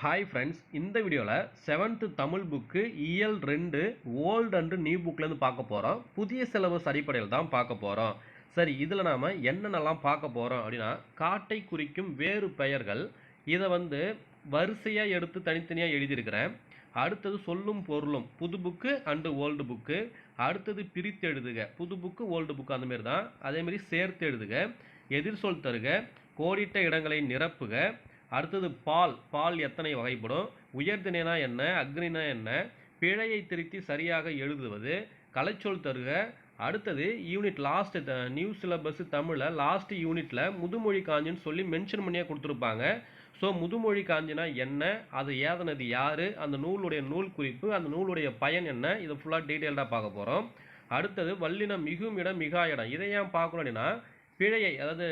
Hi friends இந்த வீடியோவில் seventh Tamil book EL ரெண்டு ஓல்டு அண்டு நியூ புக்லேருந்து பார்க்க போகிறோம் புதிய சிலபஸ் அடிப்படையில் தான் பார்க்க போகிறோம் சரி இதில் நாம் என்னென்னலாம் பார்க்க போகிறோம் அப்படின்னா காட்டை குறிக்கும் வேறு பெயர்கள். இதை வந்து வரிசையாக எடுத்து தனித்தனியாக எழுதியிருக்கிறேன். அடுத்தது சொல்லும் பொருளும் புது புக்கு அண்டு ஓல்டு புக்கு அடுத்தது பிரித்து எழுதுக. புது புக்கு ஓல்டு புக்கு அந்தமாரி தான் அதேமாரி சேர்த்து எழுதுக. எதிர்சொல் தருக. கோடிட்ட இடங்களை நிரப்புக. அடுத்தது பால். பால் எத்தனை வகைப்படும்? உயர்திணைனா என்ன? அக்னினா என்ன? பிழையை திருத்தி சரியாக எழுதுவது. கலைச்சொல் தருக. அடுத்தது யூனிட் லாஸ்ட். நியூ சிலபஸ் தமிழில் லாஸ்ட் யூனிட்டில் முதுமொழி காஞ்சின்னு சொல்லி மென்ஷன் பண்ணியே கொடுத்துருப்பாங்க. ஸோ முதுமொழி காஞ்சினா என்ன? அது ஏதனது யார்? அந்த நூலுடைய நூல் குறிப்பு அந்த நூலுடைய பயன் என்ன? இதை ஃபுல்லாக டீட்டெயில்டாக பார்க்க போகிறோம் அடுத்தது வல்லினம் மிகும் இடம் மிகா இடம் இதை ஏன் பார்க்கணும் அப்படின்னா பிழையை அதாவது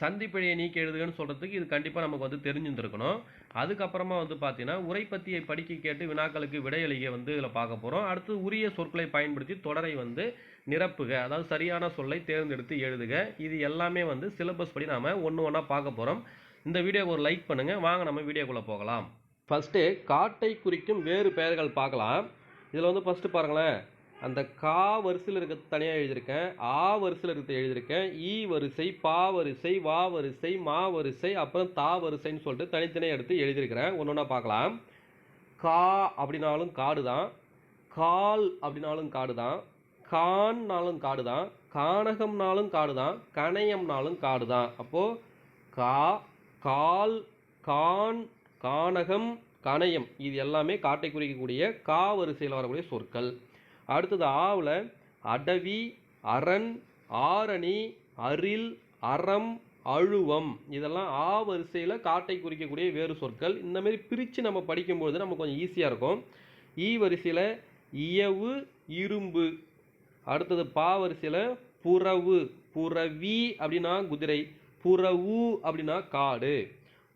சந்திப்பிழையை நீக்கி எழுதுகன்னு சொல்கிறதுக்கு இது கண்டிப்பாக நமக்கு வந்து தெரிஞ்சிருந்துருக்கணும். அதுக்கப்புறமா வந்து பார்த்தீங்கன்னா உரைப்பத்தியை படிக்க கேட்டு வினாக்களுக்கு விடையளிகை வந்து இதில் பார்க்க போகிறோம் அடுத்து உரிய சொற்களை பயன்படுத்தி தொடரை வந்து நிரப்புக. அதாவது சரியான சொல்லை தேர்ந்தெடுத்து எழுதுக. இது எல்லாமே வந்து சிலபஸ் படி நாம் ஒன்று ஒன்றா பார்க்க போகிறோம் இந்த வீடியோக்கு ஒரு லைக் பண்ணுங்கள் வாங்க நம்ம வீடியோக்குள்ளே போகலாம். ஃபஸ்ட்டு காட்டை குறிக்கும் வேறு பெயர்கள் பார்க்கலாம். இதில் வந்து ஃபஸ்ட்டு பாருங்களேன். அந்த கா வரிசையில் இருக்க தனியாக எழுதியிருக்கேன். ஆ வரிசையில் இருக்கிறத எழுதியிருக்கேன். ஈ வரிசை பா வரிசை வா வரிசை மா வரிசை அப்புறம் தா வரிசைன்னு சொல்லிட்டு தனித்தனியாக எடுத்து எழுதியிருக்கிறேன். ஒன்று ஒன்றா பார்க்கலாம். கா அப்படின்னாலும் காடு தான். கால் அப்படின்னாலும் காடு தான். கான்னாலும் காடு தான். கானகம்னாலும் காடு தான். கணையம்னாலும் காடு தான். அப்போது கா கால் கான் கானகம் கணையம் இது எல்லாமே காட்டை குறிக்கக்கூடிய கா வரிசையில் வரக்கூடிய சொற்கள். அடுத்தது ஆவில் அடவி அரண் ஆரணி அரில் அறம் அழுவம். இதெல்லாம் ஆ வரிசையில் காட்டை குறிக்கக்கூடிய வேறு சொற்கள். இந்தமாரி பிரித்து நம்ம படிக்கும்பொழுது நமக்கு கொஞ்சம் ஈஸியாக இருக்கும். ஈ வரிசையில் இயவு இரும்பு. அடுத்தது பா வரிசையில் புறவு. புறவி அப்படின்னா குதிரை. புறவு அப்படின்னா காடு.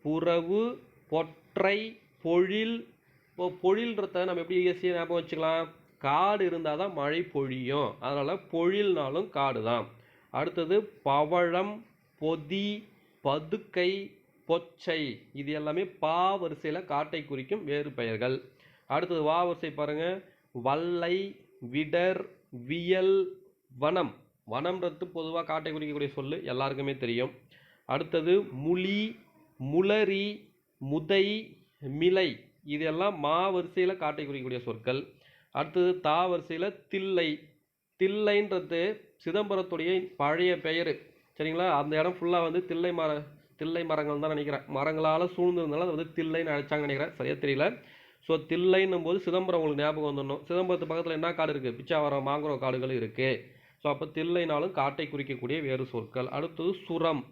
புறவு பொற்றை பொழில். இப்போ பொழில்ன்றத நம்ம எப்படி ஈஸியாக ஞாபகம் வச்சுக்கலாம்? காடு இருந்தால் தான் மழை பொழியும். அதனால் பொழில்னாலும் காடு தான் அடுத்தது பவழம் பொதி பதுக்கை பொச்சை. இது எல்லாமே பா வரிசையில் காட்டை குறிக்கும் வேறு பெயர்கள். அடுத்தது வா வரிசை பாருங்கள் வல்லை விடர் வியல் வனம். வனம்ன்றது பொதுவாக காட்டை குறிக்கக்கூடிய சொல்லு. எல்லாருக்குமே தெரியும். அடுத்தது முளி முளரி முதை மிலை இதெல்லாம் மா வரிசையில் காட்டை குறிக்கக்கூடிய சொற்கள். அடுத்தது தா வரிசையில் தில்லை. தில்லைன்றது சிதம்பரத்துடைய பழைய பெயர். சரிங்களா? அந்த இடம் ஃபுல்லாக வந்து தில்லை மர தில்லை மரங்கள் தான் நினைக்கிறேன். மரங்களால் சூழ்ந்திருந்தாலும் அது வந்து தில்லைன்னு அழைச்சாங்க நினைக்கிறேன். சரியாக தெரியல? ஸோ தில்லைன்னும் போது சிதம்பரம் உங்களுக்கு ஞாபகம் வந்துடணும். சிதம்பரத்து பக்கத்தில் என்ன காடு இருக்குது பிச்சாவரம் மாங்குரோ காடுகள் இருக்குது ஸோ அப்போ தில்லைனாலும் காட்டை குறிக்கக்கூடிய வேறு சொற்கள். அடுத்தது சுரம்.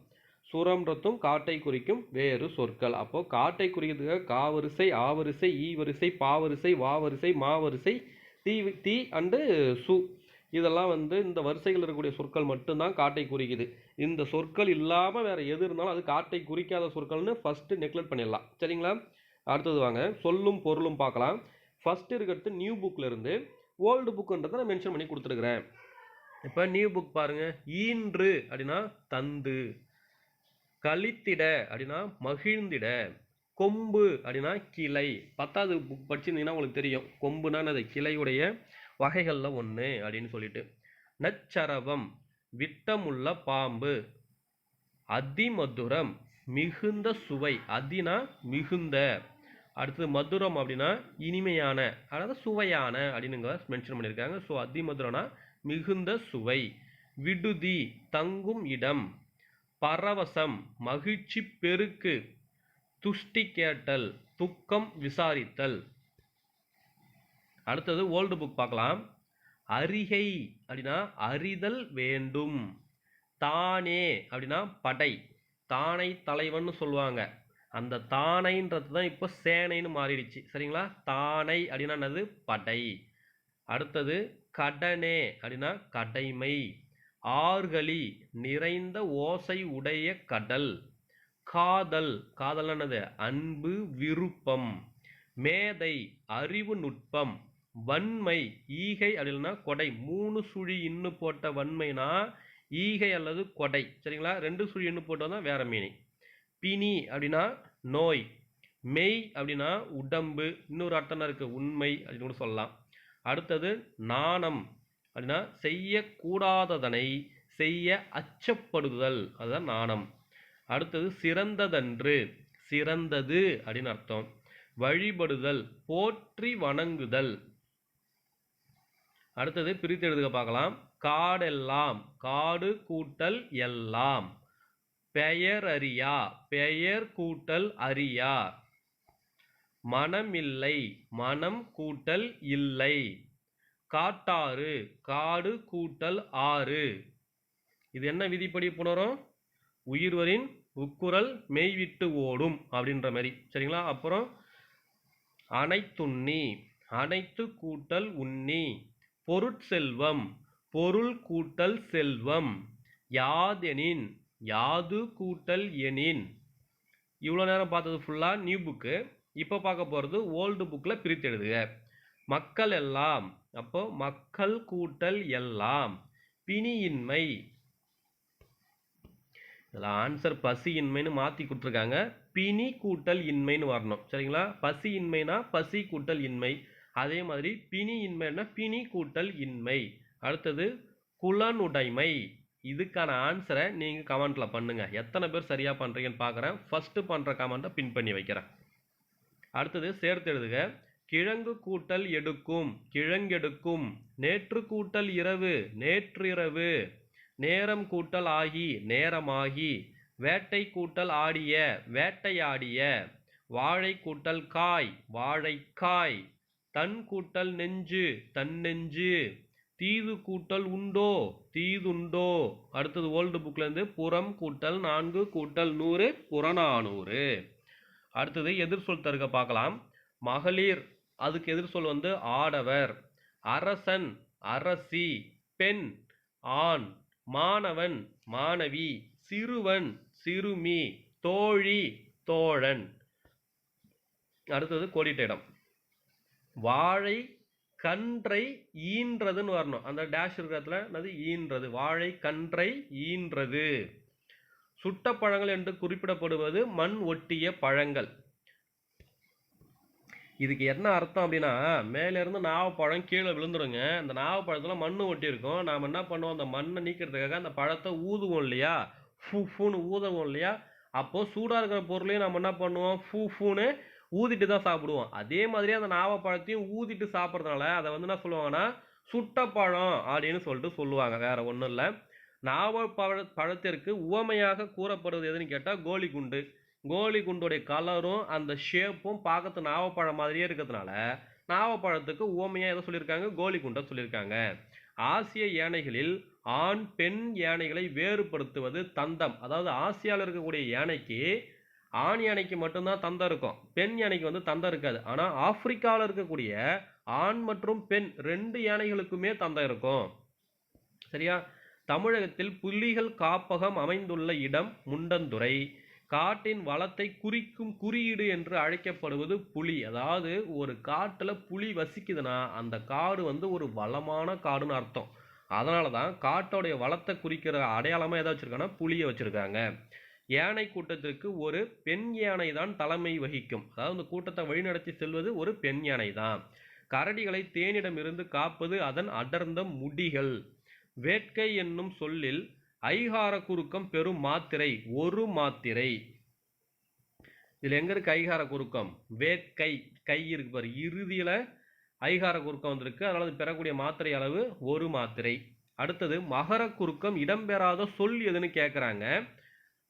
சுரம்ன்றதும் காட்டை குறிக்கும் வேறு சொற்கள். அப்போ காட்டை குறிக்கிறதுக்காக கா வரிசை ஆ வரிசை ஈ வரிசை பா வரிசை வா வரிசை மா வரிசை தீ தீ அண்டு சு. இதெல்லாம் வந்து இந்த வரிசைகள் இருக்கக்கூடிய சொற்கள் மட்டும்தான் காட்டை குறிக்குது. இந்த சொற்கள் இல்லாமல் வேறு எது இருந்தாலும் அது காட்டை குறிக்காத சொற்கள்னு ஃபஸ்ட்டு நெக்லெக்ட் பண்ணிடலாம். சரிங்களா? அடுத்தது வாங்க. சொல்லும் பொருளும் பார்க்கலாம். ஃபஸ்ட்டு இருக்கிறது நியூ புக்கில் இருந்து ஓல்டு புக்குன்றதை நான் மென்ஷன் பண்ணி கொடுத்துருக்குறேன். இப்போ நியூ புக் பாருங்கள் ஈன்று அப்படின்னா தந்து. கழித்திட அப்படின்னா மகிழ்ந்திட. கொம்பு அப்படின்னா கிளை. பத்தாவது புக் படிச்சிருந்தீங்கன்னா உங்களுக்கு தெரியும். கொம்புனா அது கிளையுடைய வகைகளில் ஒன்று அப்படின்னு சொல்லிட்டு. நச்சரவம் விட்டமுள்ள பாம்பு அதிமதுரம் மிகுந்த சுவை. அதினா மிகுந்த. அடுத்தது மதுரம் அப்படின்னா இனிமையான அதாவது சுவையான அப்படின்னுங்க மென்ஷன் பண்ணியிருக்காங்க. ஸோ அதிமதுரம்னா மிகுந்த சுவை. விடுதி தங்கும் இடம். பரவசம் மகிழ்ச்சி பெருக்கு துஷ்டி கேட்டல் துக்கம் விசாரித்தல். அடுத்தது ஓல்டு புக் பார்க்கலாம். அரிகை அப்படின்னா அறிதல் வேண்டும். தானே அப்படின்னா படை. தானை தலைவன்னு சொல்லுவாங்க. அந்த தானைன்றது தான் இப்போ சேனைன்னு மாறிடுச்சு. சரிங்களா? தானை அப்படின்னா என்னது? படை. அடுத்தது கடனே அப்படின்னா கடைமை ஆர்களி நிறைந்த ஓசை உடைய கடல். காதல் காதலானது அன்பு விருப்பம். மேதை அறிவு நுட்பம். வன்மை ஈகை அப்படின்னா கொடை. மூணு சுழி இன்னு போட்ட வன்மைனா ஈகை அல்லது கொடை. சரிங்களா? ரெண்டு சுழி இன்னு போட்டது தான் வேற மீனிங் பிணி அப்படின்னா நோய். மெய் அப்படின்னா உடம்பு. இன்னொரு அர்த்தம் இருக்குது உண்மை அப்படின்னு கூட சொல்லலாம். அடுத்தது நாணம். அப்படின்னா செய்யக்கூடாததனை செய்ய அச்சப்படுதல். அதுதான் நாணம். அடுத்தது சிறந்ததன்று. சிறந்தது அப்படின்னு அர்த்தம். வழிபடுதல் போற்றி வணங்குதல். அடுத்தது பிரித்து எழுதுக பார்க்கலாம். காடெல்லாம் காடு கூட்டல் எல்லாம். பெயர் அறியா பெயர் கூட்டல் அறியா. மனமில்லை மனம் கூட்டல் இல்லை. காட்டாறு காடு கூட்டல் ஆறு. இது என்ன விதிப்படி புணரும்? உயிர்வரின் உக்குரல் மெய்விட்டு ஓடும் அப்படின்ற மாதிரி சரிங்களா? அப்புறம் அனைத்துண்ணி அனைத்து கூட்டல் உண்ணி பொருட்செல்வம் பொருள் கூட்டல் செல்வம் யாதெனின் யாது கூட்டல் எனின். இவ்வளோ நேரம் பார்த்தது ஃபுல்லாக நியூ புக்கு இப்போ பார்க்க போகிறது ஓல்டு புக்கில் பிரித்தெழுதுக மக்கள் எல்லாம் அப்போ மக்கள் கூட்டல் எல்லாம் பிணியின்மை. இதில் ஆன்சர் பசியின்மைன்னு மாற்றி கொடுத்துருக்காங்க. பிணி கூட்டல் இன்மைன்னு வரணும். சரிங்களா? பசி இன்மைனா பசி கூட்டல் இன்மை. அதே மாதிரி பிணி இன்மைனா பிணி கூட்டல் இன்மை. அடுத்தது குலனுடைமை. இதுக்கான ஆன்சரை நீங்கள் கமெண்ட்டில் பண்ணுங்கள் எத்தனை பேர் சரியாக பண்ணுறீங்கன்னு பார்க்குறேன். ஃபஸ்ட்டு பண்ணுற கமெண்ட்டை பின் பண்ணி வைக்கிறேன். அடுத்தது சேர்த்து எழுதுக. கிழங்கு கூட்டல் எடுக்கும் கிழங்கெடுக்கும் நேற்று கூட்டல் இரவு நேற்றிரவு நேரம் கூட்டல் ஆகி நேரமாகி. வேட்டை கூட்டல் ஆடிய வேட்டையாடிய. வாழை கூட்டல் காய் வாழைக்காய் தன் கூட்டல் நெஞ்சு தன் நெஞ்சு. தீது கூட்டல் உண்டோ தீதுண்டோ. அடுத்தது ஓல்டு புக்லேருந்து புறம் கூட்டல் நான்கு கூட்டல் நூறு புறநானூறு. அடுத்தது எதிர்சொல் தருக பார்க்கலாம். மகளிர் அதுக்கு எதிர்சொல் வந்து ஆடவர். அரசன் அரசி பெண் ஆண் மாணவன் மாணவி சிறுவன் சிறுமி தோழி தோழன். அடுத்தது கோடிட்ட இடம். வாழை கன்றை ஈன்றதுன்னு வரணும். அந்த டேஷ் இருக்கிறதுல அது ஈன்றது. வாழை கன்றை ஈன்றது. சுட்ட பழங்கள் என்று குறிப்பிடப்படுவது மண் ஒட்டிய பழங்கள். இதுக்கு என்ன அர்த்தம் அப்படின்னா மேலேருந்து நாவப்பழம் கீழே விழுந்துருங்க. அந்த நாவப்பழத்தில் மண் ஒட்டி இருக்கும் நாம் என்ன பண்ணுவோம்? அந்த மண்ணை நீக்கிறதுக்காக அந்த பழத்தை ஊதுவோம் இல்லையா? ஃபூ ஃபூன்னு ஊதுவோம் இல்லையா? அப்போது சூடாக இருக்கிற பொருளையும் நம்ம என்ன பண்ணுவோம்? ஃபூ ஃபூன்னு ஊதிட்டு தான் சாப்பிடுவோம். அதே மாதிரி அந்த நாவப்பழத்தையும் ஊதிட்டு சாப்பிட்றதுனால அதை வந்து என்ன சொல்லுவாங்கன்னா சுட்டப்பழம் அப்படின்னு சொல்லிட்டு சொல்லுவாங்க. வேறு ஒன்றும் இல்லை. நாவப்பழ பழத்திற்கு உவமையாக கூறப்படுவது எதுன்னு கேட்டால் கோலி குண்டு கோலி குண்டுடைய கலரும் அந்த ஷேப்பும் பார்க்கறது நாவப்பழம் மாதிரியே இருக்கிறதுனால நாவப்பழத்துக்கு உவமையாக எதை சொல்லியிருக்காங்க? கோலி குண்டை சொல்லியிருக்காங்க. ஆசிய யானைகளில் ஆண் பெண் யானைகளை வேறுபடுத்துவது தந்தம். அதாவது ஆசியாவில் இருக்கக்கூடிய யானைக்கு ஆண் யானைக்கு மட்டும்தான் தந்தம் இருக்கும். பெண் யானைக்கு வந்து தந்தம் இருக்காது. ஆனால் ஆப்பிரிக்காவில் இருக்கக்கூடிய ஆண் மற்றும் பெண் ரெண்டு யானைகளுக்குமே தந்தம் இருக்கும். சரியா? தமிழகத்தில் புலிகள் காப்பகம் அமைந்துள்ள இடம் முண்டந்துறை. காட்டின் வளத்தை குறிக்கும் குறியீடு என்று அழைக்கப்படுவது புலி. அதாவது ஒரு காட்டில் புலி வசிக்குதுன்னா அந்த காடு வந்து ஒரு வளமான காடுன்னு அர்த்தம். அதனால தான் காட்டோடைய வளத்தை குறிக்கிற அடையாளமாக எதை வச்சுருக்காங்கன்னா புலியை வச்சுருக்காங்க. யானை கூட்டத்திற்கு ஒரு பெண் யானை தான் தலைமை வகிக்கும். அதாவது அந்த கூட்டத்தை வழிநடத்தி செல்வது ஒரு பெண் யானை தான். கரடிகளை தேனிடமிருந்து காப்பது அதன் அடர்ந்த முடிகள். வேட்கை என்னும் சொல்லில் ஐகார குறுக்கம் பெரும் மாத்திரை ஒரு மாத்திரை. இதில் எங்கே இருக்கு ஐகார குறுக்கம்? வேக்கை கை இருக்கு பாரு. இறுதியில் ஐகார குறுக்கம் வந்திருக்கு. அதனால் அது பெறக்கூடிய மாத்திரை அளவு ஒரு மாத்திரை. அடுத்தது மகர குறுக்கம் இடம்பெறாத சொல் எதுன்னு கேட்குறாங்க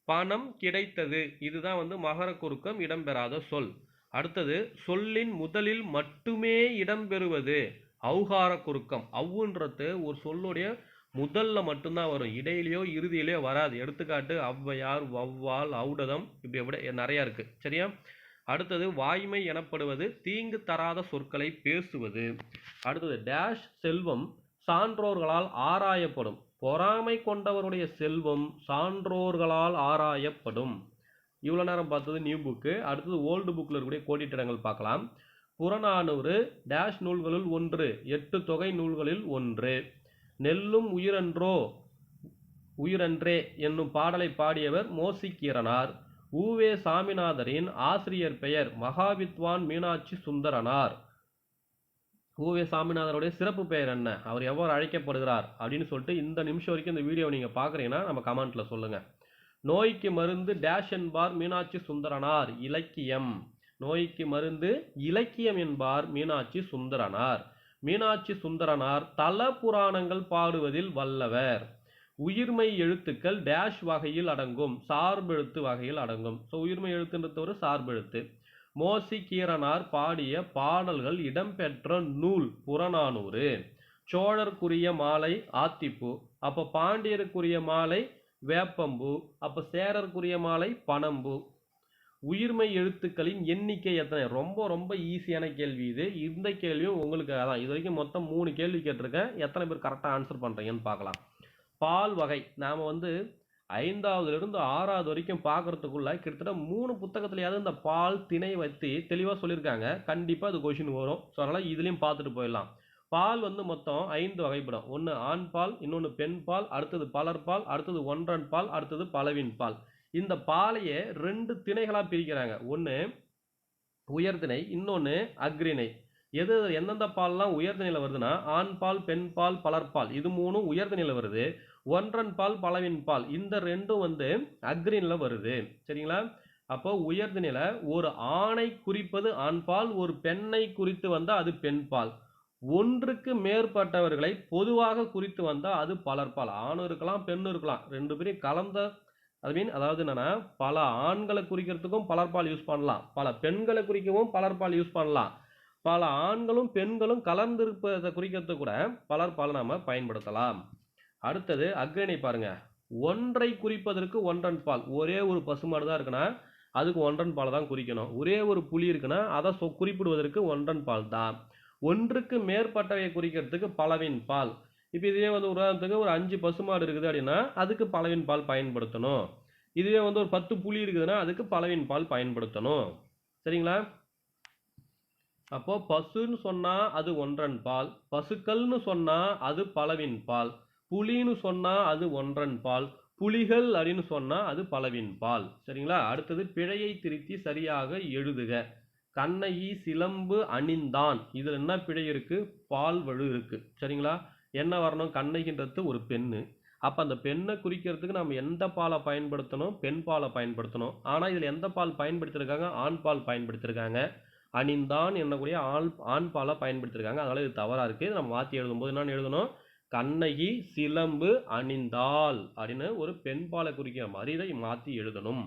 பணம் கிடைத்தது. இதுதான் வந்து மகர குறுக்கம் இடம்பெறாத சொல். அடுத்தது சொல்லின் முதலில் மட்டுமே இடம்பெறுவது. அவுகார குறுக்கம். அவுன்றது ஒரு சொல்லுடைய முதல்ல மட்டும்தான் வரும். இடையிலையோ இறுதியிலையோ வராது. எடுத்துக்காட்டு ஔவையார் வௌவால் ஔடதம் இப்படி எப்படி நிறையா இருக்குது சரியா? அடுத்தது வாய்மை எனப்படுவது தீங்கு தராத சொற்களை பேசுவது. அடுத்தது டேஷ் செல்வம் சான்றோர்களால் ஆராயப்படும். பொறாமை கொண்டவருடைய செல்வம் சான்றோர்களால் ஆராயப்படும். இவ்வளோ நேரம் பார்த்தது நியூ புக்கு அடுத்தது ஓல்டு புக்கில் இருக்கக்கூடிய கோடிட்டிடங்கள் பார்க்கலாம். புறநானூறு டேஷ் நூல்களுள் ஒன்று எட்டு தொகை நூல்களில் ஒன்று. நெல்லும் உயிரன்றோ உயிரன்றே என்னும் பாடலை பாடியவர் மோசிக்கீரனார். உவே சாமிநாதரின் ஆசிரியர் பெயர் மகாவித்வான் மீனாட்சி சுந்தரனார். உவே சாமிநாதருடைய சிறப்பு பெயர் என்ன? அவர் எவ்வாறு அழைக்கப்படுகிறார்? அப்படின்னு சொல்லிட்டு இந்த நிமிஷம் வரைக்கும் இந்த வீடியோ நீங்கள் பார்க்குறீங்கன்னா நம்ம கமெண்ட்டில் சொல்லுங்கள் நோய்க்கு மருந்து டேஷ் என்பார் மீனாட்சி சுந்தரனார் இலக்கியம். நோய்க்கு மருந்து இலக்கியம் என்பார் மீனாட்சி சுந்தரனார். மீனாட்சி சுந்தரனார் தல புராணங்கள் பாடுவதில் வல்லவர். உயிர்மை எழுத்துக்கள் டேஷ் வகையில் அடங்கும் சார்பெழுத்து வகையில் அடங்கும். ஸோ உயிர்மை எழுத்துன்றது ஒரு சார்பெழுத்து மோசி கீரனார் பாடிய பாடல்கள் இடம்பெற்ற நூல் புறநானூறு. சோழருக்குரிய மாலை ஆத்திப்பூ. அப்போ பாண்டியருக்குரிய மாலை வேப்பம்பூ. அப்போ சேரருக்குரிய மாலை பனம்பூ. உயிர்மை எழுத்துக்களின் எண்ணிக்கை எத்தனை? ரொம்ப ரொம்ப ஈஸியான கேள்வி இது. இந்த கேள்வியும் உங்களுக்கு அதான். இது வரைக்கும் மொத்தம் மூணு கேள்வி கேட்டிருக்கேன். எத்தனை பேர் கரெக்டாக ஆன்சர் பண்ணுறீங்கன்னு பார்க்கலாம். பால் வகை. நாம் வந்து ஐந்தாவதுலேருந்து ஆறாவது வரைக்கும் பார்க்கறதுக்குள்ள கிட்டத்தட்ட மூணு புத்தகத்துலையாவது இந்த பால் திணை வச்சு தெளிவாக சொல்லியிருக்காங்க. கண்டிப்பாக அது கொஷின் வரும். ஸோ அதனால் இதுலேயும் பார்த்துட்டு போயிடலாம். பால் வந்து மொத்தம் ஐந்து வகைப்படும். ஒன்று ஆண் பால் இன்னொன்று பெண் பால் அடுத்தது பலர் பால் அடுத்தது ஒன்றன் பால் அடுத்தது பலவின் பால் இந்த பாலையே ரெண்டு திணைகளாக பிரிக்கிறாங்க. ஒன்று உயர்திணை இன்னொன்று அக்ரிணை எது எந்தெந்த பால்லாம் உயர்திணையில் வருதுன்னா ஆண் பால் பெண் பால் பலர்பால் இது மூணும் உயர்திணையில் வருது. ஒன்றன் பால் பலவின் பால். இந்த ரெண்டும் வந்து அக்ரினில் வருது. சரிங்களா? அப்போ உயர்திணையில் ஒரு ஆணை குறிப்பது ஆண் பால் ஒரு பெண்ணை குறித்து வந்தால் அது பெண் பால். ஒன்றுக்கு மேற்பட்டவர்களை பொதுவாக குறித்து வந்தால் அது பலர்பால் ஆணும் இருக்கலாம் பெண்ணும் இருக்கலாம். ரெண்டு பேரும் கலந்த அது மீன் அதாவது என்னென்னா பல ஆண்களை குறிக்கிறதுக்கும் பலர்பால் யூஸ் பண்ணலாம். பல பெண்களை குறிக்கவும் பலர்பால் யூஸ் பண்ணலாம். பல ஆண்களும் பெண்களும் கலந்திருப்பதை குறிக்கிறது கூட பலர்பால் நாம் பயன்படுத்தலாம். அடுத்தது அக்ரணி பாருங்க. ஒன்றை குறிப்பதற்கு ஒன்றன் பால். ஒரே ஒரு பசுமாடு தான் இருக்குன்னா அதுக்கு ஒன்றன் பால் தான் குறிக்கணும். ஒரே ஒரு புலி இருக்குன்னா அதை சொ குறிப்பிடுவதற்கு ஒன்றன் பால் தான் ஒன்றுக்கு மேற்பட்டவை குறிக்கிறதுக்கு பலவின் பால். இப்போ இதுவே வந்து உதாரணத்துக்கு ஒரு அஞ்சு பசுமாடு இருக்குது அப்படின்னா அதுக்கு பலவின் பால் பயன்படுத்தணும். இதுவே வந்து ஒரு பத்து புலி இருக்குதுன்னா அதுக்கு பலவின் பால் பயன்படுத்தணும். சரிங்களா? அப்போ பசுன்னு சொன்னால் அது ஒன்றன் பால் பசுக்கள்னு சொன்னால் அது பலவின் பால் புலின்னு சொன்னால் அது ஒன்றன் பால் புலிகள் அப்படின்னு சொன்னால் அது பலவின் பால். சரிங்களா? அடுத்தது பிழையை திருத்தி சரியாக எழுதுக. கண்ணகி சிலம்பு அணிந்தான். இதில் என்ன பிழை இருக்குது பால் வலு இருக்குது சரிங்களா? என்ன வரணும்? கண்ணகின்றது ஒரு பெண்ணு. அப்போ அந்த பெண்ணை குறிக்கிறதுக்கு நம்ம எந்த பாலை பயன்படுத்தணும்? பெண் பாலை பயன்படுத்தணும். ஆனால் இதில் எந்த பால் பயன்படுத்தியிருக்காங்க ஆண் பால் பயன்படுத்தியிருக்காங்க அணிந்தான் என்னக்கூடிய ஆள் ஆண் பாலை பயன்படுத்தியிருக்காங்க அதனால் இது தவறாக இருக்குது நம்ம மாற்றி எழுதும்போது என்னென்னு எழுதணும்? கண்ணகி சிலம்பு அணிந்தாள் அப்படின்னு ஒரு பெண் பாலை குறிக்கிற மாதிரி இதை மாற்றி எழுதணும்.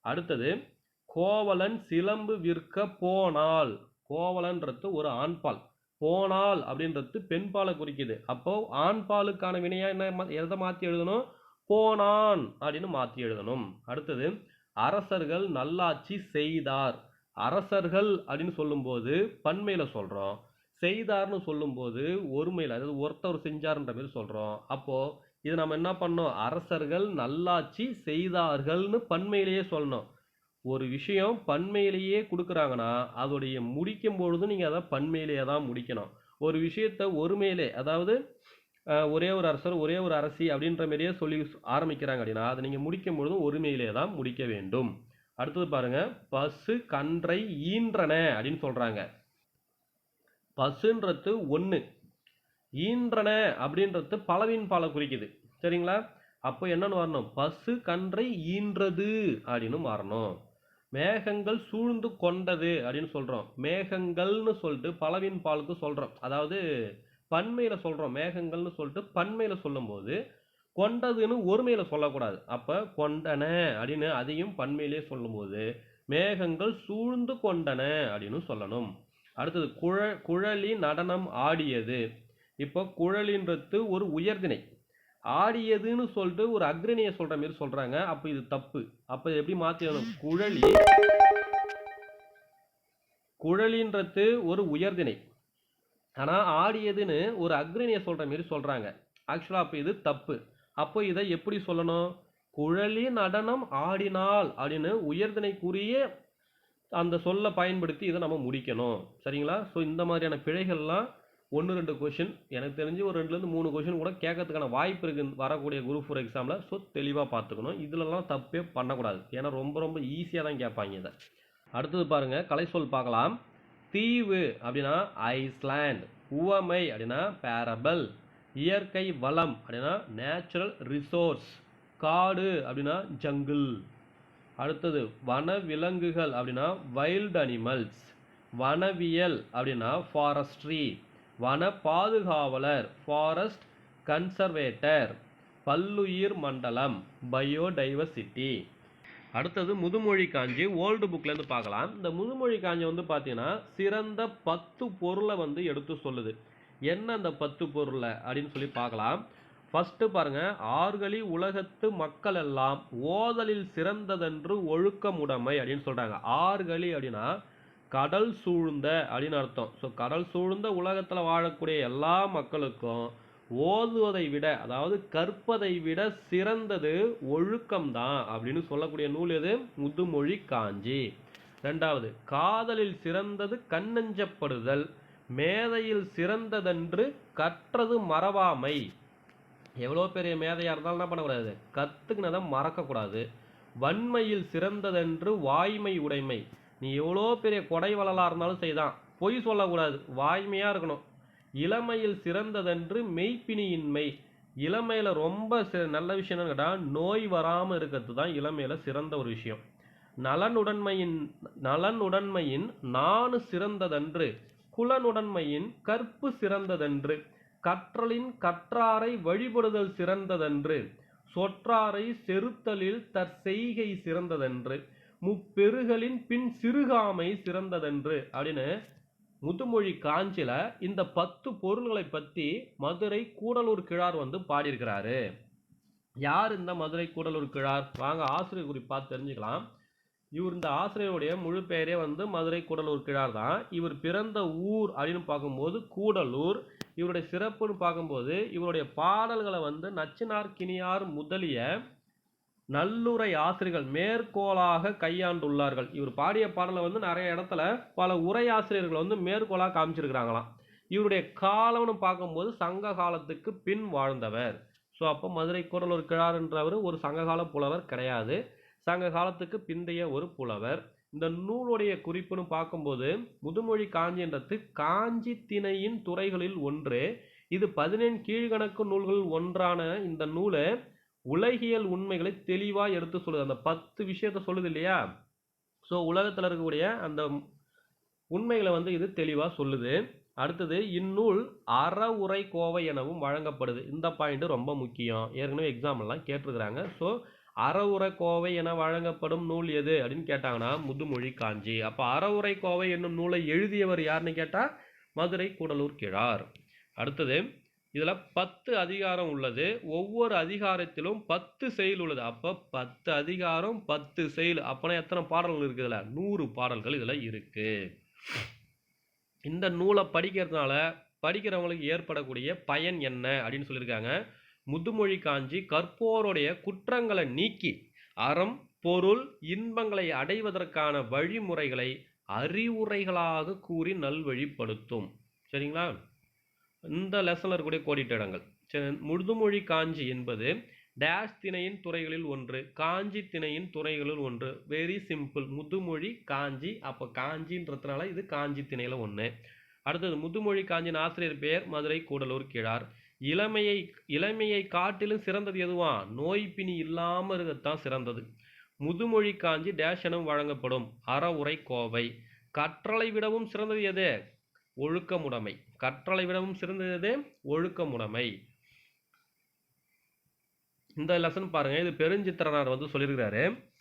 அடுத்தது கோவலன் சிலம்பு விற்க போனால் கோவலன்றது ஒரு ஆண்பால் போனால் அப்படின்றது பெண் பாலை குறிக்குது. அப்போ ஆண் பாலுக்கான வினையா என்ன மா- எதை மாற்றி எழுதணும்? போனான் அப்படின்னு மாற்றி எழுதணும். அடுத்தது அரசர்கள் நல்லாட்சி செய்தார். அரசர்கள் அப்படின்னு சொல்லும்போது பன்மையில சொல்றோம். செய்தார்னு சொல்லும்போது ஒருமையில் அதாவது ஒருத்தர் செஞ்சார்ன்ற மாதிரி சொல்றோம். அப்போ இது நம்ம என்ன பண்ணோம்? அரசர்கள் நல்லாட்சி செய்தார்கள்னு பன்மையிலேயே சொல்லணும். ஒரு விஷயம் பன்மையிலேயே கொடுக்குறாங்கன்னா அதோடைய முடிக்கும் பொழுது நீங்கள் அதை பன்மையிலேயே தான் முடிக்கணும். ஒரு விஷயத்தை ஒருமையிலே அதாவது ஒரே ஒரு அரசர் ஒரே ஒரு அரசி அப்படின்ற மாதிரியே சொல்லி ஆரம்பிக்கிறாங்க அப்படின்னா அதை நீங்கள் முடிக்கும் பொழுதும் ஒருமையிலே தான் முடிக்க வேண்டும். அடுத்தது பாருங்க பசு கன்றை ஈன்றன அப்படின்னு சொல்றாங்க. பசுன்றது ஒன்று ஈன்றன அப்படின்றது பலவின் பாலை குறிக்குது. சரிங்களா? அப்போ என்னன்னு வரணும்? பசு கன்றை ஈன்றது அப்படின்னு மாறணும் மேகங்கள் சூழ்ந்து கொண்டது அப்படின்னு சொல்கிறோம் மேகங்கள்னு சொல்லிட்டு பலவின் பாலுக்கு சொல்கிறோம் அதாவது பன்மையில் சொல்கிறோம் மேகங்கள்னு சொல்லிட்டு பன்மையில் சொல்லும்போது கொண்டதுன்னு ஒருமையில் சொல்லக்கூடாது. அப்போ கொண்டன அப்படின்னு அதையும் பன்மையிலே சொல்லும்போது மேகங்கள் சூழ்ந்து கொண்டன அப்படின்னு சொல்லணும். அடுத்தது குழ குழலி நடனம் ஆடியது. இப்போ குழலின்றது ஒரு உயர்திணை. ஆடியதுன்னு சொல்லிட்டு ஒரு அக்ரணியை சொல்கிற மாதிரி சொல்கிறாங்க அப்போ இது தப்பு. அப்போ எப்படி மாத்திடணும் குழலி. குழலின்றது ஒரு உயர்திணை. ஆனால் ஆடியதுன்னு ஒரு அக்ரணியை சொல்கிற மாதிரி சொல்கிறாங்க ஆக்சுவலாக அப்போ இது தப்பு. அப்போ இதை எப்படி சொல்லணும்? குழலி நடனம் ஆடினால் அப்படின்னு உயர்திணைக்குரிய அந்த சொல்லை பயன்படுத்தி இதை நம்ம முடிக்கணும். சரிங்களா? ஸோ இந்த மாதிரியான பிழைகள்லாம் ஒன்று ரெண்டு கொஷின் எனக்கு தெரிஞ்சு ஒரு ரெண்டுலேருந்து மூணு கொஷின் கூட கேட்கறதுக்கான வாய்ப்பு இருக்குது வரக்கூடிய குரூப் ஃபோர் எக்ஸாமில் ஸோ தெளிவாக பார்த்துக்கணும். இதுலலாம் தப்பே பண்ணக்கூடாது. ஏன்னா ரொம்ப ரொம்ப ஈஸியாக தான் கேட்பாங்க இதை. அடுத்தது பாருங்கள் கலை சொல் பார்க்கலாம். தீவு அப்படின்னா ஐஸ்லாண்ட் உவமை அப்படின்னா பேரபல் இயற்கை வளம் அப்படின்னா நேச்சுரல் ரிசோர்ஸ் காடு அப்படின்னா ஜங்கிள் அடுத்தது வனவிலங்குகள் அப்படின்னா வைல்ட் அனிமல்ஸ் வனவியல் அப்படின்னா ஃபாரஸ்ட்ரி வன பாதுகாவலர் ஃபாரஸ்ட் கன்சர்வேட்டர் பல்லுயிர் மண்டலம் பயோடைவர்சிட்டி. அடுத்தது முதுமொழி காஞ்சி ஓல்டு புக்லேருந்து பார்க்கலாம். இந்த முதுமொழி காஞ்சி வந்து பார்த்தீங்கன்னா சிறந்த பத்து பொருளை வந்து எடுத்து சொல்லுது. என்ன அந்த பத்து பொருளை அப்படின்னு சொல்லி பார்க்கலாம். ஃபஸ்ட்டு பாருங்கள் ஆறுகளி உலகத்து மக்கள் எல்லாம் ஓதலில் சிறந்ததென்று ஒழுக்கமுடைமை அப்படின்னு சொல்கிறாங்க ஆறுகளி அப்படின்னா கடல் சூழ்ந்த அப்படின்னு அர்த்தம். ஸோ கடல் சூழ்ந்த உலகத்தில் வாழக்கூடிய எல்லா மக்களுக்கும் ஓதுவதை விட அதாவது கற்பதை விட சிறந்தது ஒழுக்கம்தான் அப்படின்னு சொல்லக்கூடிய நூல் எது? முதுமொழி காஞ்சி. ரெண்டாவது காதலில் சிறந்தது கண்ணஞ்சப்படுதல் மேதையில் சிறந்ததென்று கற்றது மறவாமை. எவ்வளோ பெரிய மேதையாக இருந்தாலும் என்ன பண்ணக்கூடாது? கற்றுக்கினதை மறக்கக்கூடாது. வன்மையில் சிறந்ததென்று வாய்மை உடைமை. நீ எவ்வளோ பெரிய கொடை வளலாக இருந்தாலும் செய்தான். பொய் சொல்லக்கூடாது. வாய்மையாக இருக்கணும். இளமையில் சிறந்ததென்று மெய்ப்பினியின்மை இளமையில் ரொம்ப சி நல்ல விஷயம் என்னன்னு கேட்டால் நோய் வராமல் இருக்கிறது தான் இளமையில் சிறந்த ஒரு விஷயம். நலனுடன்மையின் நலனுடன்மையின் நானு சிறந்ததன்று குலனுடன்மையின் கற்பு சிறந்ததன்று கற்றலின் கற்றாரை வழிபடுதல் சிறந்ததன்று சொற்றாரை செருத்தலில் தற்செய்கை சிறந்ததன்று முப்பெருகளின் பின் சிறுகாமை சிறந்ததென்று அப்படின்னு முதுமொழி காஞ்சில இந்த பத்து பொருள்களை பற்றி மதுரை கூடலூர் கிழார் வந்து பாடியிருக்கிறாரு. யார் இந்த மதுரை கூடலூர் கிழார்? வாங்க ஆசிரியர் குறிப்பாக பார்த்து தெரிஞ்சுக்கலாம். இவர் இந்த ஆசிரியருடைய முழு பெயரே வந்து மதுரை கூடலூர் கிழார் தான். இவர் பிறந்த ஊர் அப்படின்னு பார்க்கும்போது கூடலூர். இவருடைய சிறப்புன்னு பார்க்கும்போது இவருடைய பாடல்களை வந்து நச்சினார் கிணியார் முதலிய நல்லுரை ஆசிரியர்கள் மேற்கோளாக கையாண்டுள்ளார்கள். இவர் பாடிய பாடலை வந்து நிறைய இடத்துல பல உரை ஆசிரியர்கள் வந்து மேற்கோளாக காமிச்சிருக்கிறாங்களாம். இவருடைய காலம்னு பார்க்கும்போது சங்க காலத்துக்கு பின் வாழ்ந்தவர். ஸோ அப்போ மதுரை குரலூர் கிழார்ன்றவர் ஒரு சங்ககால புலவர் கிடையாது. சங்க காலத்துக்கு பிந்தைய ஒரு புலவர். இந்த நூலுடைய குறிப்புன்னு பார்க்கும்போது முதுமொழி காஞ்சின்றது காஞ்சி திணையின் துறைகளில் ஒன்று. இது பதினெண் கீழ்கணக்கு நூல்களில் ஒன்றான இந்த நூலை உலகியல் உண்மைகளை தெளிவாக எடுத்து சொல்லுது. அந்த பத்து விஷயத்த சொல்லுது இல்லையா? ஸோ உலகத்தில் இருக்கக்கூடிய அந்த உண்மைகளை வந்து இது தெளிவாக சொல்லுது. அடுத்தது இந்நூல் அறவுரை கோவை எனவும் வழங்கப்படுது. இந்த பாயிண்ட் ரொம்ப முக்கியம். ஏற்கனவே எக்ஸாம் எல்லாம் கேட்டிருக்கிறாங்க. ஸோ அறவுரை கோவை என வழங்கப்படும் நூல் எது அப்படின்னு கேட்டாங்கன்னா முதுமொழி காஞ்சி. அப்போ அறவுரை கோவை என்னும் நூலை எழுதியவர் யாருன்னு கேட்டால் மதுரை கூடலூர் கிழார். அடுத்தது இதில் பத்து அதிகாரம் உள்ளது. ஒவ்வொரு அதிகாரத்திலும் பத்து செயல் உள்ளது. அப்போ பத்து அதிகாரம் பத்து செயல் அப்போனா எத்தனை பாடல்கள் இருக்குது இதில்? நூறு பாடல்கள் இதில் இருக்குது இந்த நூலை படிக்கிறதுனால படிக்கிறவங்களுக்கு ஏற்படக்கூடிய பயன் என்ன அப்படின்னு சொல்லியிருக்காங்க. முதுமொழி காஞ்சி கற்போருடைய குற்றங்களை நீக்கி அறம் பொருள் இன்பங்களை அடைவதற்கான வழிமுறைகளை அறிவுரைகளாக கூறி நல்வழிப்படுத்தும். சரிங்களா? இந்த லெசனில் இருக்கக்கூடிய கோடிட்ட இடங்கள். முழுதுமொழி முதுமொழி காஞ்சி என்பது டேஷ் திணையின் துறைகளில் ஒன்று காஞ்சி திணையின் துறைகளில் ஒன்று. வெரி சிம்பிள் முதுமொழி காஞ்சி அப்போ காஞ்சின்றதுனால இது காஞ்சி திணையில் ஒன்று அடுத்தது முதுமொழி காஞ்சின் ஆசிரியர் பெயர் மதுரை கூடலூர் கிழார். இளமையை இளமையை காட்டிலும் சிறந்தது எதுவா? நோய் பிணி இல்லாமல் இருக்கத்தான் சிறந்தது. முதுமொழி காஞ்சி டேஷ் எனவும் வழங்கப்படும். அறவுரை கோவை. கற்றலை விடவும் சிறந்தது எது? ஒழுக்கமுடைமை. கற்றலை விடவும் சிறந்தது ஒழுக்கமுடைமை. இந்த லெசன் பாருங்க இது பெருஞ்சித்திரனார் வந்து சொல்லியிருக்கிறாரு.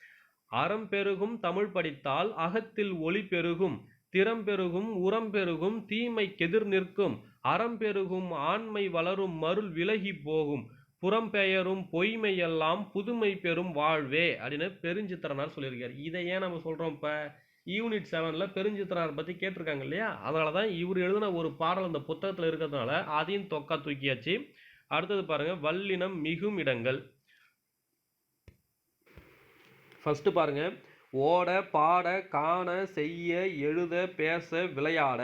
அறம் பெருகும் தமிழ் படித்தால் அகத்தில் ஒளி பெருகும் திறம் பெருகும் உரம் பெருகும் தீமை கெதிர் நிற்கும். அறம் பெருகும் ஆண்மை வளரும் மருள் விலகி போகும். புறம் பெயரும் பொய்மை எல்லாம் புதுமை பெறும் வாழ்வே அப்படின்னு பெருஞ்சித்திரனார் சொல்லியிருக்காரு. இதை ஏன் நம்ம சொல்கிறோம் இப்போ? யூனிட் செவனில் பெருஞ்சித்திரார் பற்றி கேட்டிருக்காங்க இல்லையா? அதனால தான் இவர் எழுதின ஒரு பாடல் அந்த புத்தகத்தில் இருக்கிறதுனால அதையும் தொக்கா தூக்கியாச்சு. அடுத்தது பாருங்க வல்லினம் மிகும் இடங்கள். ஃபஸ்ட்டு பாருங்கள் ஓட பாட காண செய்ய எழுத பேச விளையாட.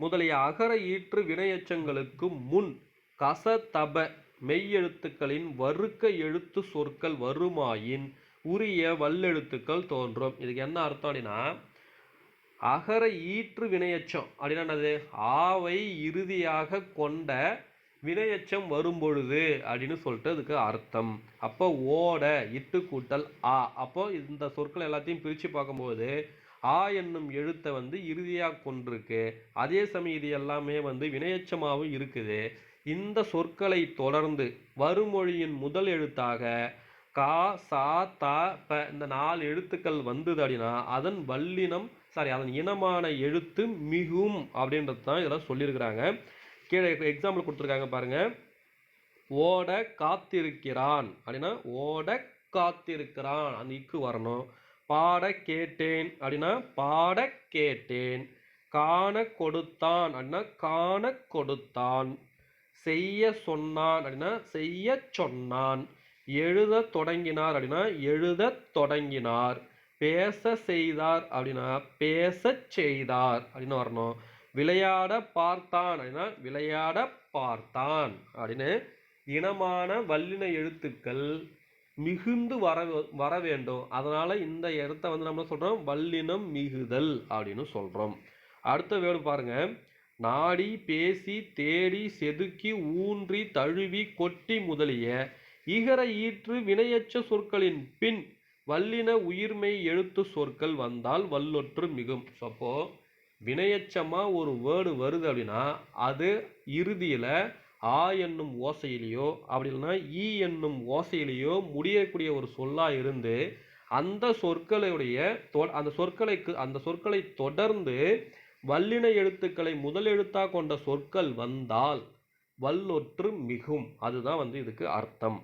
முதலிய அகர ஈற்று வினையெச்சங்களுக்கு முன் கச தப மெய்யெழுத்துக்களின் வறுக்க எழுத்து சொற்கள் வருமாயின் உரிய வல்லெழுத்துக்கள் தோன்றும். இதுக்கு என்ன அர்த்தம் அப்படின்னா அகர ஈற்று வினையச்சம். அப்படின்னா என்னது? ஆவை இறுதியாக கொண்ட வினையச்சம் வரும்பொழுது அப்படின்னு சொல்லிட்டு அதுக்கு அர்த்தம். அப்போ ஓட இட்டு கூட்டல் ஆ. அப்போ இந்த சொற்கள் எல்லாத்தையும் பிரித்து பார்க்கும்போது ஆ என்னும் எழுத்தை வந்து இறுதியாக கொண்டிருக்கு. அதே சமயம் இது எல்லாமே வந்து வினையச்சமாகவும் இருக்குது. இந்த சொற்களை தொடர்ந்து வருமொழியின் முதல் எழுத்தாக கா சா த ப இந்த நாலு எழுத்துக்கள் வந்தது அப்படின்னா அதன் வல்லினம் சாரி அதன் இனமான எழுத்து மிகும் அப்படின்றது தான் இதெல்லாம் சொல்லியிருக்கிறாங்க. கீழே எக்ஸாம்பிள் கொடுத்துருக்காங்க பாருங்கள் ஓட காத்திருக்கிறான். அப்படின்னா ஓட காத்திருக்கிறான். அந்த இக்கு வரணும். பாட கேட்டேன். அப்படின்னா பாட கேட்டேன். காண கொடுத்தான். அப்படின்னா காண கொடுத்தான். செய்ய சொன்னான். அப்படின்னா செய்ய சொன்னான். எழுத தொடங்கினார். அப்படின்னா எழுத தொடங்கினார். பேச செய்தார் அப்படின்னா பேச செய்தார் அப்படின்னு வரணும். விளையாட பார்த்தான் அப்படின்னா விளையாட பார்த்தான் அப்படின்னு இனமான வல்லின எழுத்துக்கள் மிகுந்து வர வர வேண்டும். அதனால் இந்த இடத்த வந்து நம்ம சொல்கிறோம் வல்லினம் மிகுதல் அப்படின்னு சொல்கிறோம் அடுத்த வேடு பாருங்கள் நாடி பேசி தேடி செதுக்கி ஊன்றி தழுவி கொட்டி முதலிய இகர ஈற்று வினையச்ச சொற்களின் பின் வல்லின உயிர்மெய் எழுத்து சொற்கள் வந்தால் வல்லொற்று மிகும். ஸோ அப்போது வினையச்சமாக ஒரு வேர்டு வருது அப்படின்னா அது இறுதியில் ஆ என்னும் ஓசையிலேயோ அப்படி இல்லைன்னா ஈ என்னும் ஓசையிலேயோ முடியக்கூடிய ஒரு சொல்லா இருந்து அந்த சொற்களுடைய தொ- அந்த சொற்களைக்கு அந்த சொற்களை தொடர்ந்து வல்லின எழுத்துக்களை முதல் எழுத்தாக கொண்ட சொற்கள் வந்தால் வல்லொற்று மிகும். அதுதான் வந்து இதுக்கு அர்த்தம்.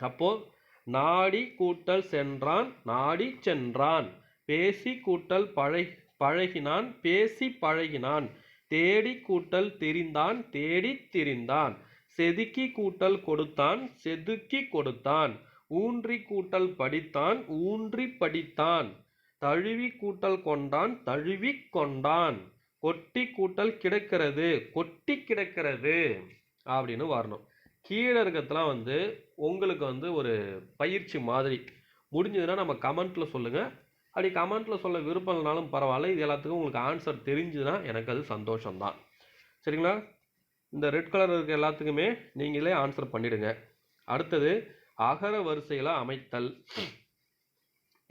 அப்போது நாடி கூட்டல் சென்றான் நாடி சென்றான். பேசி கூட்டல் பழகி பழகினான் பேசி பழகினான். தேடி கூட்டல் திரிந்தான் தேடி திரிந்தான். செதுக்கி கூட்டல் கொடுத்தான் செதுக்கி கொடுத்தான். ஊன்றி கூட்டல் படித்தான் ஊன்றி படித்தான். தழுவி கூட்டல் கொண்டான் தழுவி கொண்டான். கொட்டி கூட்டல் கிடக்கிறது கொட்டி கிடக்கிறது அப்படின்னு வரணும். கீழே இருக்கிறதுலாம் வந்து உங்களுக்கு வந்து ஒரு பயிற்சி மாதிரி. முடிஞ்சதுன்னா நம்ம கமெண்ட்டில் சொல்லுங்கள் அப்படி கமெண்ட்டில் சொல்ல விருப்பம் இல்லைனாலும் பரவாயில்ல. இது எல்லாத்துக்கும் உங்களுக்கு ஆன்சர் தெரிஞ்சுதுன்னா எனக்கு அது சந்தோஷம்தான். சரிங்களா? இந்த ரெட் கலர் இருக்க எல்லாத்துக்குமே நீங்களே ஆன்சர் பண்ணிவிடுங்க அடுத்தது அகர வரிசையில் அமைத்தல்.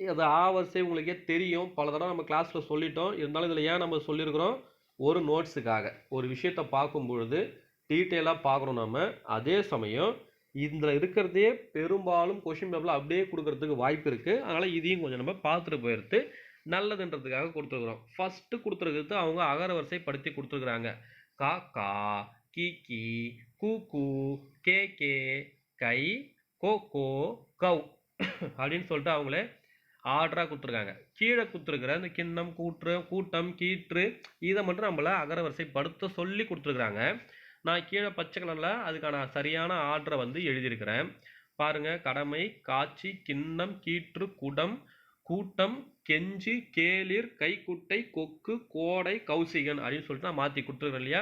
அது ஆ வரிசை உங்களுக்கே தெரியும். பல தடவை நம்ம கிளாஸில் சொல்லிட்டோம். இருந்தாலும் இதில் ஏன் நம்ம சொல்லியிருக்கிறோம்? ஒரு நோட்ஸுக்காக ஒரு விஷயத்தை பார்க்கும் பொழுது டீட்டெயிலாக பார்க்குறோம் நம்ம அதே சமயம் இதில் இருக்கிறதே பெரும்பாலும் கொஷின் பேப்பரில் அப்படியே கொடுக்கறதுக்கு வாய்ப்பு இருக்குது அதனால் இதையும் கொஞ்சம் நம்ம பார்த்துட்டு போயிடுத்து நல்லதுன்றதுக்காக கொடுத்துருக்குறோம். ஃபஸ்ட்டு கொடுத்துருக்கிறது அவங்க அகர வரிசை படுத்தி கொடுத்துருக்குறாங்க. கா கா கி கி கூ கூ கே கே கை கோ கோ கவ் அப்படின்னு சொல்லிட்டு அவங்களே ஆர்டராக கொடுத்துருக்காங்க. கீழே கொடுத்துருக்குற இந்த கிண்ணம் கூற்று கூட்டம் கீற்று இதை மட்டும் நம்மள அகரவரிசை படுத்த சொல்லி கொடுத்துருக்குறாங்க. நான் கீழே பச்சை கலரில் அதுக்கான சரியான ஆர்டரை வந்து எழுதியிருக்கிறேன். பாருங்கள் கடமை காட்சி கிண்ணம் கீற்று குடம் கூட்டம் கெஞ்சி கேளிர் கைக்குட்டை கொக்கு கோடை கௌசிகன் அப்படின்னு சொல்லிட்டு நான் மாற்றி கொடுத்துருக்கேன் இல்லையா?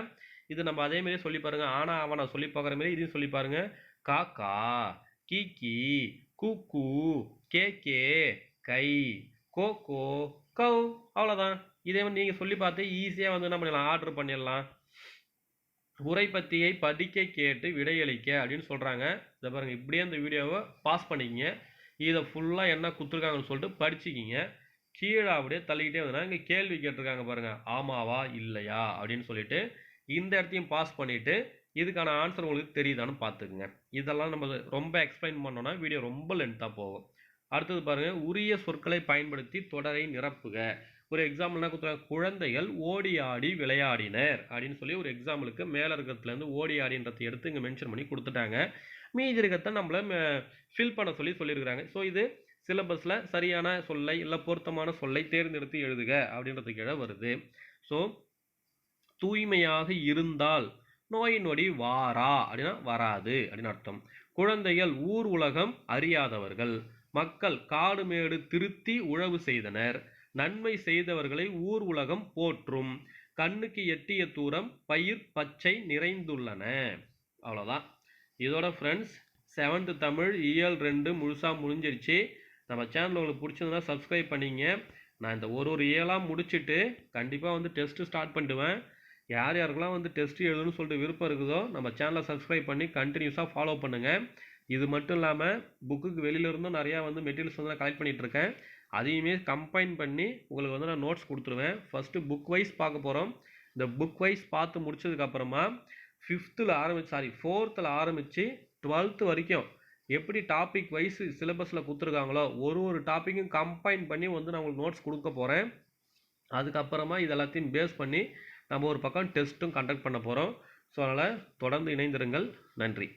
இது நம்ம அதே மாதிரியே சொல்லி பாருங்கள் ஆனா அவனா சொல்லி பார்க்குற மாரி இதையும் சொல்லி பாருங்கள் காக்கா கீக்கி கூக்கு கே கே கை கோ கோ கவ் அவ்வளோதான் இதே மாதிரி நீங்கள் சொல்லி பார்த்து ஈஸியாக வந்து என்ன பண்ணிடலாம்? ஆர்டர் பண்ணிடலாம். உரைப்பத்தியை படிக்க கேட்டு விடையளிக்க அப்படின்னு சொல்கிறாங்க இதை பாருங்கள் இப்படியே அந்த வீடியோவை பாஸ் பண்ணிக்கிங்க. இதை ஃபுல்லாக என்ன கொடுத்துருக்காங்கன்னு சொல்லிட்டு படிச்சுக்கிங்க. கீழே அப்படியே தள்ளிக்கிட்டே வந்தாங்க இங்கே கேள்வி கேட்டிருக்காங்க பாருங்கள் ஆமாவா இல்லையா? அப்படின்னு சொல்லிட்டு இந்த இடத்தையும் பாஸ் பண்ணிவிட்டு இதுக்கான ஆன்சர் உங்களுக்கு தெரியுதான்னு பார்த்துக்குங்க. இதெல்லாம் நம்ம ரொம்ப எக்ஸ்பிளைன் பண்ணோன்னா வீடியோ ரொம்ப லென்த்தாக போகும். அடுத்தது பாருங்கள் உரிய சொற்களை பயன்படுத்தி தொடரை நிரப்புக. ஒரு எக்ஸாம்பிள் என்ன கொடுத்துருக்காங்க. குழந்தைகள் ஓடி ஆடி விளையாடினர். அப்படின்னு சொல்லி ஒரு எக்ஸாம்பிளுக்கு மேலே இருக்கிறதுலேருந்து ஓடி ஆடின்றதை எடுத்து இங்கே மென்ஷன் பண்ணி கொடுத்துட்டாங்க. மீதி இருக்கிறத நம்மளை ஃபில் பண்ண சொல்லி சொல்லியிருக்கிறாங்க. ஸோ இது சிலபஸில் சரியான சொல்லை இல்லை பொருத்தமான சொல்லை தேர்ந்தெடுத்து எழுதுக அப்படின்றது கீழே வருது. ஸோ தூய்மையாக இருந்தால் நோய் நொடி வாரா அப்படின்னா வராது அப்படின்னு அர்த்தம். குழந்தைகள் ஊர் உலகம் அறியாதவர்கள். மக்கள் காடு மேடு திருத்தி உழவு செய்தனர். நன்மை செய்தவர்களை ஊர் உலகம் போற்றும். கண்ணுக்கு எட்டிய தூரம் பயிர் பச்சை நிறைந்துள்ளன. அவ்வளோதான் இதோட ஃப்ரெண்ட்ஸ் செவன்த்து தமிழ் இயல் ரெண்டு முழுசாக முடிஞ்சிருச்சு. நம்ம சேனல் உங்களுக்கு பிடிச்சதுன்னா சப்ஸ்கிரைப் பண்ணிங்க. நான் இந்த ஒரு ஒரு இயலாக முடிச்சுட்டு கண்டிப்பாக வந்து டெஸ்ட்டு ஸ்டார்ட் பண்ணிடுவேன். யார் யாருக்கெல்லாம் வந்து டெஸ்ட் எழுதணும்னு சொல்லிட்டு விருப்பம் இருக்குதோ நம்ம சேனலை சப்ஸ்கிரைப் பண்ணி கண்டினியூஸாக ஃபாலோ பண்ணுங்கள் இது மட்டும் இல்லாமல் புக்குக்கு வெளியில இருந்தும் நிறையா வந்து மெட்டீரியல்ஸ் வந்து நான் கலெக்ட் பண்ணிகிட்ருக்கேன் அதையுமே கம்பைன் பண்ணி உங்களுக்கு வந்து நான் நோட்ஸ் கொடுத்துருவேன். ஃபஸ்ட்டு புக் வைஸ் பார்க்க போகிறோம் இந்த புக் வைஸ் பார்த்து முடிச்சதுக்கப்புறமா ஃபிஃப்த்தில் ஆரம்பிச்சு சாரி ஃபோர்த்தில் ஆரம்பித்து டுவெல்த்து வரைக்கும் எப்படி டாபிக் வைஸ் சிலபஸில் கொடுத்துருக்காங்களோ ஒரு ஒரு டாப்பிக்கும் கம்பைன் பண்ணி வந்து நான் உங்களுக்கு நோட்ஸ் கொடுக்க போகிறேன் அதுக்கப்புறமா இது எல்லாத்தையும் பேஸ் பண்ணி நம்ம ஒரு பக்கம் டெஸ்ட்டும் கண்டக்ட் பண்ண போகிறோம் ஸோ அதனால் தொடர்ந்து இணைந்திருங்கள். நன்றி.